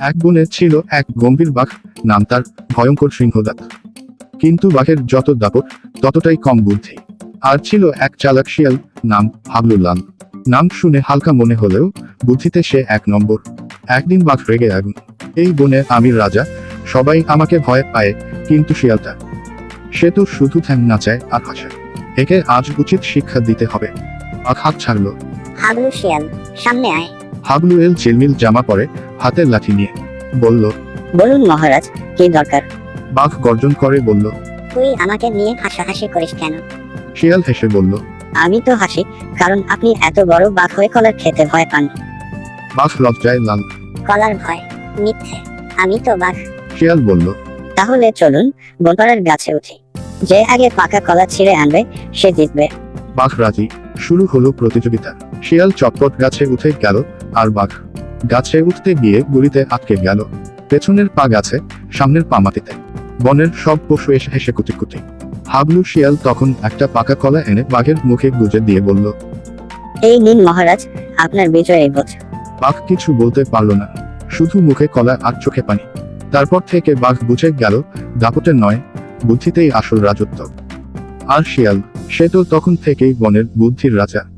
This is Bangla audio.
এক বনে ছিল এক গম্ভীর বাঘ নাম তার ভয়ঙ্কর সিংহদাঁত। কিন্তু বাঘের যত দাপট ততটাই কম বুদ্ধি। আর ছিল এক চালাক শিয়াল নাম হাবলুলাল নাম শুনে হালকা মনে হলেও বুদ্ধিতে সে এক নম্বর। একদিন বাঘ রেগে আগুন। এই বনে আমি রাজা সবাই আমাকে ভয় পায় কিন্তু শিয়ালটা। সে তো শুধু ঠ্যাং নাচায় আর হাসে একে আজ উচিত শিক্ষা দিতে হবে। বাঘ হাত ছাড়লো। হাবলু শিয়াল সামনে আয়। হাবলু এল ঝিলমিল জামা পরে হাতের লাঠি নিয়ে। বলল বলুন মহারাজ কি দরকার? বাঘ গর্জন করে বলল তুই আমাকে নিয়ে হাসাহাসি করিস কেন? শিয়াল হেসে বলল আমি তো হাসি কারণ আপনি এত বড় বাঘ হয়ে কলার খেতে ভয় পান। বাঘ লজ্জায় লাল। কলার ভয় মিথ্যে আমি তো বাঘ। শিয়াল বলল তাহলে চলুন বনপাড়ার গাছে উঠি। যে আগে পাকা কলা ছিঁড়ে আনবে সে জিতবে। বাঘ রাজি। শুরু হলো প্রতিযোগিতা। শিয়াল চটপট গাছে উঠে গেল আর বাঘ গাছে উঠতে গিয়ে গুলিতে আটকে গেল। পেছনের পা গাছে সামনের পা মাটিতে। বনের সব পশু এসে হেসে কুটি কুটি হাবলু শিয়াল তখন একটা পাকা কলা এনে বাঘের মুখে গুজে দিয়ে বলল এই নিন মহারাজ আপনার বিজয়ী বোধ বাঘ কিছু বলতে পারল না। শুধু মুখে কলা আর চোখে পানি। তারপর থেকে বাঘ বুঝে গেল দাপটে নয় বুদ্ধিতেই আসল রাজত্ব। আর শিয়াল সে তো তখন থেকেই বনের বুদ্ধির রাজা।